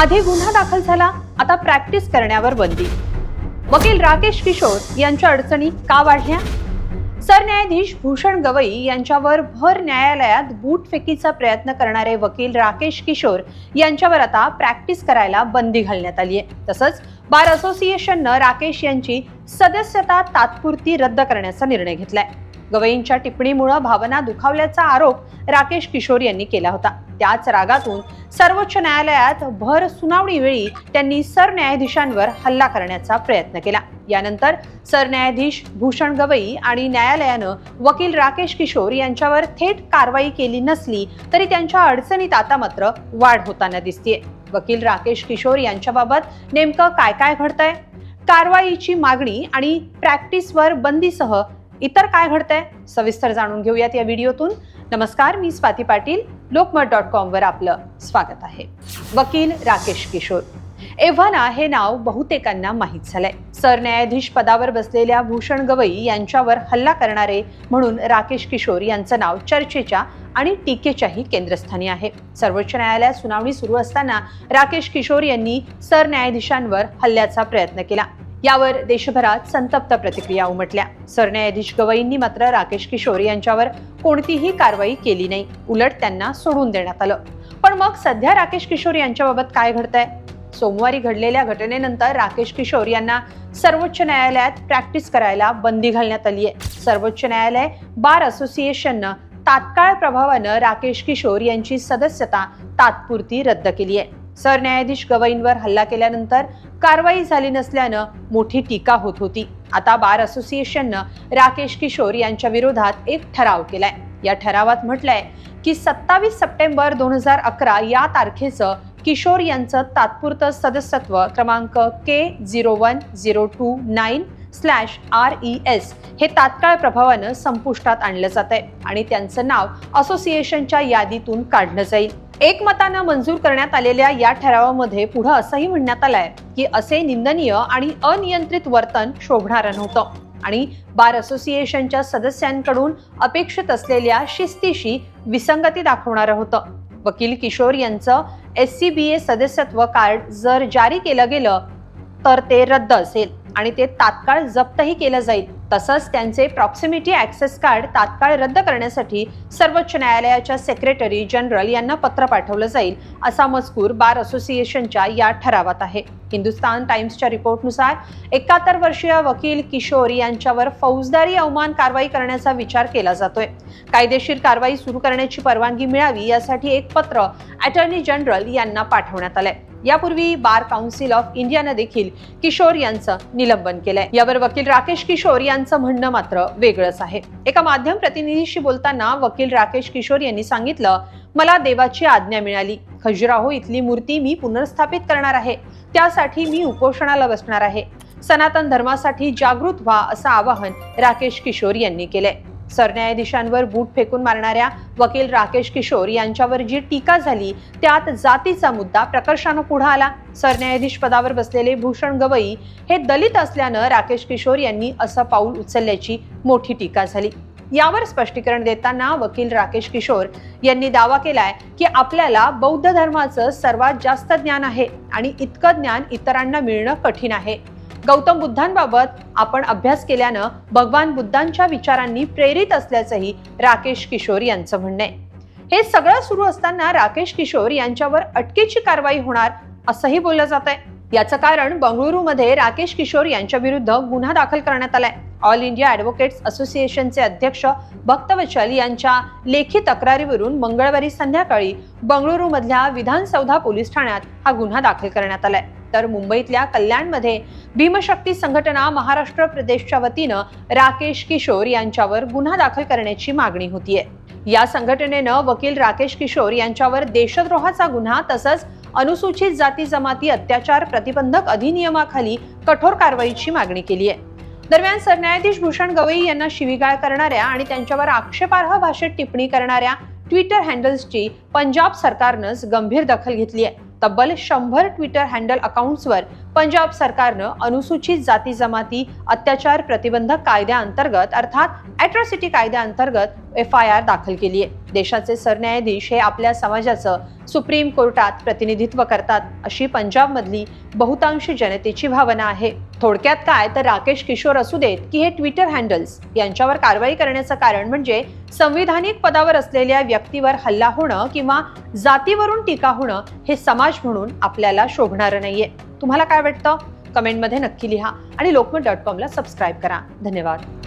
आधी गुन्हा दाखल झाला आता प्रॅक्टिस करण्यावर बंदी. वकील राकेश किशोर यांच्या अडचणी का वाढल्या? सरन्यायाधीश भूषण गवई यांच्यावर भर न्यायालयात बूटफेकीचा प्रयत्न करणारे वकील राकेश किशोर यांच्यावर आता प्रॅक्टिस करायला बंदी घालण्यात आली आहे. तसंच बार असोसिएशननं राकेश यांची सदस्यता तात्पुरती रद्द करण्याचा निर्णय घेतलाय. गवईंच्या टिप्पणीमुळे भावना दुखावल्याचा आरोप राकेश किशोर यांनी केला होता. त्याच रागातून सर्वोच्च न्यायालयात भर सुनावणीवेळी त्यांनी सरन्यायाधीशांवर हल्ला करण्याचा प्रयत्न केला. यानंतर सरन्यायाधीश भूषण गवई आणि न्यायालयानं वकील राकेश किशोर यांच्यावर थेट कारवाई केली नसली तरी त्यांच्या अडचणीत आता मात्र वाढ होताना दिसतीये. वकील राकेश किशोर यांच्याबाबत नेमकं काय काय घडतंय? कारवाईची मागणी आणि प्रॅक्टिसवर बंदीसह इतर काय घडतंय? सविस्तर जाणून घेऊयात या व्हिडिओतून. नमस्कार मी स्वाती पाटील. लोकमत डॉट कॉमवर आपलं स्वागत आहे. वकील राकेश किशोर. एव्हाना हे नाव बहुतेकांना माहीत झालंय. सरन्यायाधीश पदावर बसलेल्या भूषण गवई यांच्यावर हल्ला करणारे म्हणून राकेश किशोर यांचं नाव चर्चेच्या आणि टीकेच्याही केंद्रस्थानी आहे. सर्वोच्च न्यायालयात सुनावणी सुरू असताना राकेश किशोर यांनी सरन्यायाधीशांवर हल्ल्याचा प्रयत्न केला. यावर देशभरात संतप्त प्रतिक्रिया उमटल्या. सरन्यायाधीश गवईंनी मात्र राकेश किशोर यांच्यावर कोणतीही कारवाई केली नाही. उलट त्यांना सोडून देण्यात आलं. पण मग सध्या राकेश किशोर यांच्याबाबत काय घडतंय? सोमवारी घडलेल्या घटनेनंतर राकेश किशोर यांना सर्वोच्च न्यायालयात प्रॅक्टिस करायला बंदी घालण्यात आली आहे. सर्वोच्च न्यायालय बार असोसिएशननं तात्काळ प्रभावानं राकेश किशोर यांची सदस्यता तात्पुरती रद्द केली आहे. सरन्यायाधीश गवईंवर हल्ला केल्यानंतर कारवाई झाली नसल्यानं मोठी टीका होत होती. आता बार असोसिएशननं राकेश किशोर यांच्या विरोधात एक ठराव केलाय. या ठरावात म्हटलंय की सत्तावीस सप्टेंबर दोन हजार अकरा या तारखेचं किशोर यांचं तात्पुरतं सदस्यत्व क्रमांक K zero one zero two nine slash R E S हे तात्काळ प्रभावानं संपुष्टात आणलं जात आहे आणि त्यांचं नाव असोसिएशनच्या यादीतून काढलं जाईल. एकमतानं मंजूर करण्यात आलेल्या या ठरावामध्ये पुढं असंही म्हणण्यात आलंय की असे निंदनीय आणि अनियंत्रित वर्तन शोभणारं नव्हतं. आणि बार असोसिएशनच्या सदस्यांकडून अपेक्षित असलेल्या शिस्तीशी विसंगती दाखवणारं होतं. वकील किशोर यांचं एस सी बी ए सदस्यत्व कार्ड जर जारी केलं गेलं तर ते रद्द असेल आणि ते तात्काळ जप्तही केलं जाईल. तसंच त्यांचे प्रॉक्सिमिटी ऍक्सेस कार्ड तात्काळ रद्द करण्यासाठी सर्वोच्च न्यायालयाच्या सेक्रेटरी जनरल यांना पत्र पाठवलं जाईल असा मजकूर बार असोसिएशनच्या या ठरावात आहे. हिंदुस्तान टाइम्सच्या रिपोर्टनुसार एकाहत्तर वर्षीय वकील किशोर यांच्यावर फौजदारी अवमान कारवाई करण्याचा विचार केला जातोय. कायदेशीर कारवाई सुरू करण्याची परवानगी मिळावी यासाठी एक पत्र अटॉर्नी जनरल यांना पाठवण्यात आलंय. यापूर्वी बार काउन्सिल ऑफ इंडियानं देखील किशोर यांचं निलंबन केलंय. यावर वकील राकेश किशोर यांचं म्हणणं मात्र वेगळंच आहे. एका माध्यम प्रतिनिधीशी बोलताना वकील राकेश किशोर यांनी सांगितलं मला देवाची आज्ञा मिळाली. खजुराहो इथली मूर्ती मी पुनर्स्थापित करणार आहे. त्यासाठी मी उपोषणाला बसणार आहे. सनातन धर्मासाठी जागृत व्हा असं आवाहन राकेश किशोर यांनी केलंय. सरन्यायाधीशांवर बूट फेकून मारणाऱ्या वकील राकेश किशोर यांच्यावर जी टीका झाली त्यात जातीचा मुद्दा प्रकर्षानं पुढे आला. सरन्यायाधीश पदावर बसलेले भूषण गवई हे दलित असल्यानं राकेश किशोर यांनी असं पाऊल उचलल्याची मोठी टीका झाली. यावर स्पष्टीकरण देताना वकील राकेश किशोर यांनी दावा केलाय की आपल्याला बौद्ध धर्माचं सर्वात जास्त ज्ञान आहे आणि इतकं ज्ञान इतरांना मिळणं कठीण आहे. गौतम बुद्धांबाबत आपण अभ्यास केल्यानं भगवान बुद्धांच्या विचारांनी प्रेरित असल्याचंही राकेश किशोर यांचं म्हणणं आहे. हे सगळं सुरू असताना राकेश किशोर यांच्यावर अटकेची कारवाई होणार असंही बोललं जात आहे याचं कारण बंगळुरूमध्ये राकेश किशोर यांच्या विरुद्ध गुन्हा दाखल करण्यात आलाय. ऑल इंडिया ॲडव्होकेट्स असोसिएशनचे अध्यक्ष भक्तवचल यांच्या लेखी तक्रारीवरून मंगळवारी संध्याकाळी बंगळुरूमधल्या विधानसौधा पोलीस ठाण्यात हा गुन्हा दाखल करण्यात आलाय. तर मुंबईतल्या कल्याणमध्ये भीमशक्ती संघटना महाराष्ट्र प्रदेशच्या वतीनं राकेश किशोर यांच्यावर गुन्हा दाखल करण्याची मागणी होतीये. या संघटनेनं वकील राकेश किशोर यांच्यावर देशद्रोहाचा गुन्हा तसंच अनुसूचित जाती जमाती अत्याचार प्रतिबंधक अधिनियमाखाली कठोर कारवाईची मागणी केली आहे. दरम्यान सरन्यायाधीश भूषण गवई यांना शिवीगाळ करणाऱ्या आणि त्यांच्यावर आक्षेपार्ह भाषेत टिप्पणी करणाऱ्या ट्विटर हँडल्सची पंजाब सरकारनंच गंभीर दखल घेतली आहे. तब्बल शंभर ट्विटर हँडल अकाउंट्सवर पंजाब सरकारनं अनुसूचित जाती जमाती अत्याचार प्रतिबंधक कायद्याअंतर्गत अर्थात अॅट्रॉसिटी कायद्याअंतर्गत एफ आय आर दाखल केली आहे देशाचे सरन्यायाधीश हे आपल्या समाजाचं सुप्रीम कोर्टात प्रतिनिधित्व करतात अशी पंजाबमधली बहुतांश जनतेची भावना आहे. थोडक्यात काय तर राकेश किशोर असू देत की हे ट्विटर हँडल्स यांच्यावर कारवाई करण्याचं कारण म्हणजे संविधानिक पदावर असलेल्या व्यक्तीवर हल्ला होणं किंवा जातीवरून टीका होणं हे समाज म्हणून आपल्याला शोभणारं नाहीये. तुम्हाला काय वाटतं? कमेंटमध्ये नक्की लिहा आणि लोकमत डॉट कॉमला सबस्क्राईब करा. धन्यवाद.